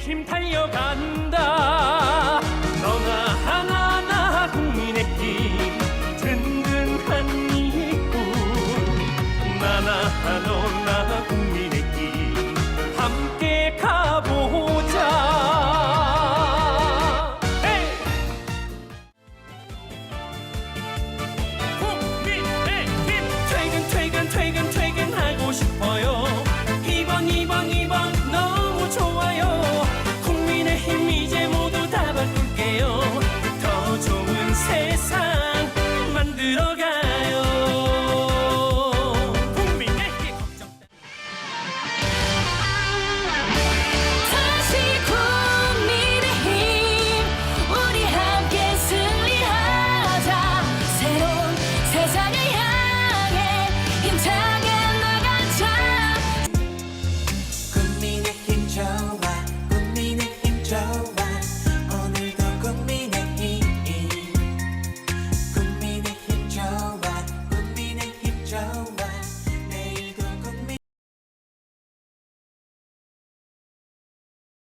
힘 달려간다. 너나 drown